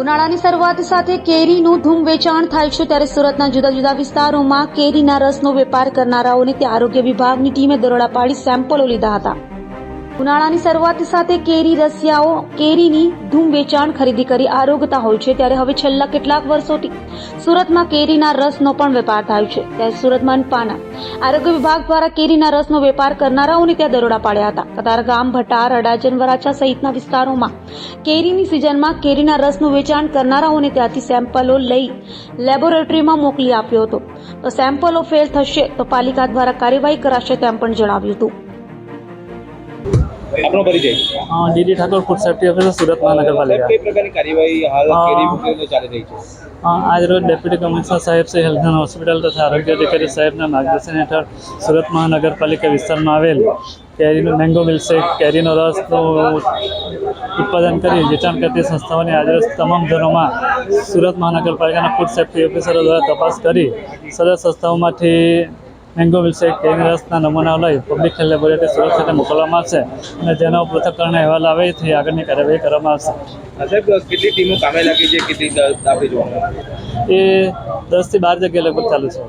ઉનાળાની શરૂઆત સાથે કેરીનું ધૂમ વેચાણ થાય છે ત્યારે સુરતના જુદા જુદા વિસ્તારોમાં કેરીના રસનો વેપાર કરનારાઓને ત્યાં આરોગ્ય વિભાગની ટીમે દરોડા પાડી સેમ્પલો લીધા હતા. ઉનાળાની શરૂઆત સાથે કેરી, રસિયાઓ, કેરીની ધૂમ વેચાણ ખરીદી કરી આરોગતા હોય છે. ત્યારે હવે છેલ્લા કેટલાક વર્ષોથી સુરતમાં કેરીના રસનો પણ વેપાર થાય છે. ત્યારે સુરતમાં પાના આરોગ્ય વિભાગ દ્વારા કેરીના રસનો વેપાર કરનારાઓને ત્યાં દરોડા પાડ્યા હતા. કતારગામ ભટાર અડાજન વરાછા સહિતના વિસ્તારોમાં કેરીની સિઝનમાં કેરીના રસનું વેચાણ કરનારાઓને ત્યાંથી સેમ્પલો લઈ લેબોરેટરીમાં મોકલી આપ્યો હતો. તો સેમ્પલો ફેલ થશે તો પાલિકા દ્વારા કાર્યવાહી કરાશે તેમ પણ જણાવ્યું હતું. આપનો પરિચય? D D Thakor food safety officer Surat મહાનગરપાલિકા. કઈ પ્રકારની કાર્યવાહી હાલ ચાલી રહી છે? આજ રોજ ડેપ્યુટી કમિશનર સાહેબ શ્રી હેલ્થ એન્ડ હોસ્પિટલ તથા આરોગ્ય અધિકારી સાહેબના માર્ગદર્શન હેઠળ સુરત મહાનગરપાલિકા વિસ્તારમાં આવેલ કેરીનું મેંગો મિલ્કશેક કેરીનો રસનું ઉત્પાદન કરી વેચાણ કરતી સંસ્થાઓની આજરોજ તમામ ઘરોમાં સુરત મહાનગરપાલિકાના ફૂડ સેફ્ટી ઓફિસરો દ્વારા તપાસ કરી સદર સંસ્થાઓમાંથી મેંગો મિલ્કશેક કેરીના રસના નમૂનાઓ લઈ પબ્લિક હેલ્થ લેબોરેટરી સુરત ખાતે મોકલવામાં આવશે અને જેનો પૃથ્થકરણ અહેવાલ આવે તે આગળની કાર્યવાહી કરવામાં આવશે. કેટલી ટીમો કામે લાગી છે કેટલી એ દસથી બાર જગ્યાએ લગભગ ચાલુ છે.